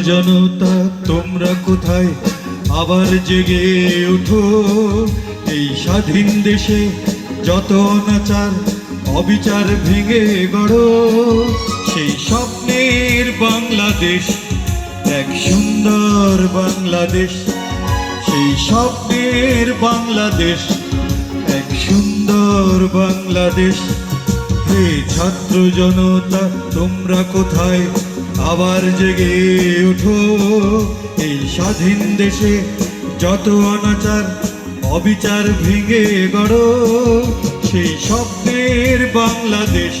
জনতা তোমরা কোথায়? আবার জেগে ওঠো। এই স্বাধীন দেশে যত অনাচার, অবিচার ভেঙে গড়ো। সেই স্বপ্নের বাংলাদেশ, এক সুন্দর বাংলাদেশ। সেই স্বপ্নের বাংলাদেশ, এক সুন্দর বাংলাদেশ। হে ছাত্র জনতা, তোমরা কোথায়? আবার জেগে ওঠো এই স্বাধীন দেশে যত অনাচার, অবিচার ভেঙে গড়ো। সেই স্বপ্নের বাংলাদেশ,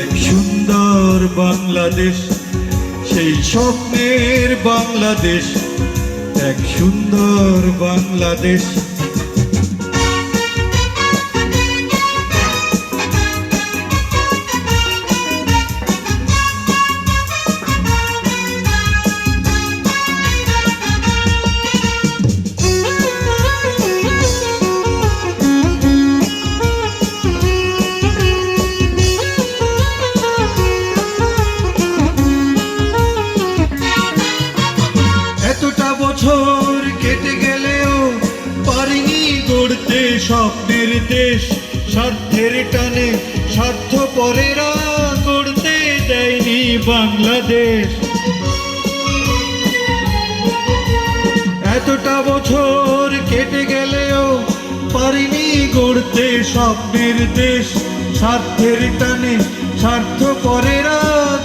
এক সুন্দর বাংলাদেশ। সেই স্বপ্নের বাংলাদেশ, এক সুন্দর বাংলাদেশ। গড়তে স্বপ্নের দেশ, স্বার্থের টানে, স্বার্থ পরেরা গড়তে দেয়নি বাংলাদেশ। এতটা বছর কেটে গেলেও পারিনি গড়তে স্বপ্নের দেশ, স্বার্থের টানে, স্বার্থ পরেরা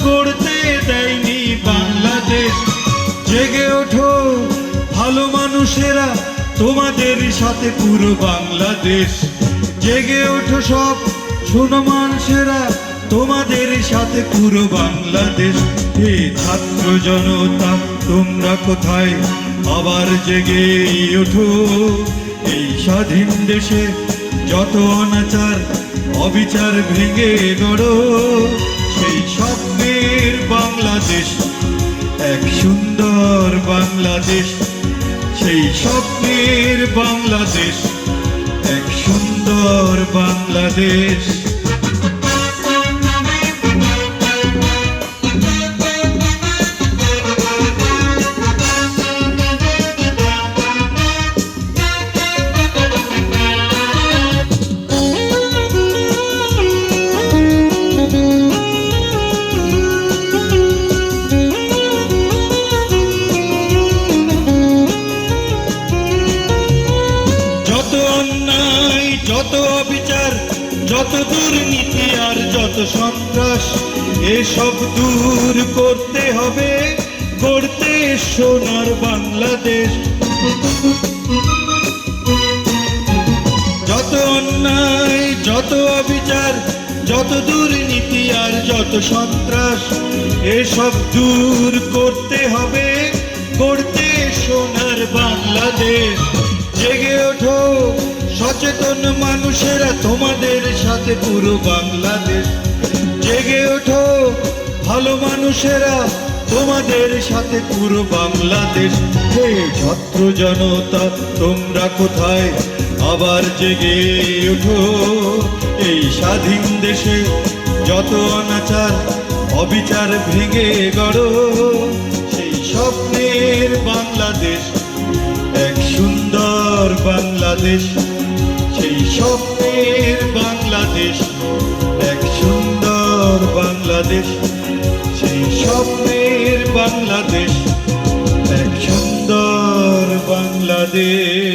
গড়তে দেয়নি বাংলাদেশ। জেগে ওঠো ভালো মানুষেরা তোমাদের সাথে পুরো বাংলাদেশ জেগে ওঠো সব। শোনো মানুষেরা তোমাদের সাথে পুরো বাংলাদেশ। হে ছাত্র জনতা, তোমরা কোথায়? আবার জেগে ওঠো। এই স্বাধীন দেশে যত অনাচার, অবিচার ভেঙে গড়ো। সেই স্বপ্নের বাংলাদেশ, এক সুন্দর বাংলাদেশ। সেই স্বপ্নের বাংলাদেশ এক সুন্দর বাংলাদেশ। যত অবিচার, যত দুর্নীতি আর যত সন্ত্রাস, এসব দূর করতে হবে করতে সোনার বাংলাদেশ। যত অন্যায়, যত অবিচার, যত দুর্নীতি আর যত সন্ত্রাস, এসব দূর করতে হবে করতে সোনার বাংলাদেশ। জেগে ওঠো। সচেতন মানুষেরা তোমাদের সাথে পুরো বাংলাদেশ জেগে ওঠো। ভালো মানুষেরা তোমাদের সাথে পুরো বাংলাদেশ। হে ছত্র জনতা, তোমরা কোথায়? আবার জেগে ওঠো। এই স্বাধীন দেশে যত অনাচার, অবিচার ভেঙে গড়ো। সেই স্বপ্নের বাংলাদেশ, এক সুন্দর বাংলাদেশ। স্বপ্নের বাংলাদেশ এক সুন্দর বাংলাদেশ। সেই স্বপ্নের বাংলাদেশ এক সুন্দর বাংলাদেশ।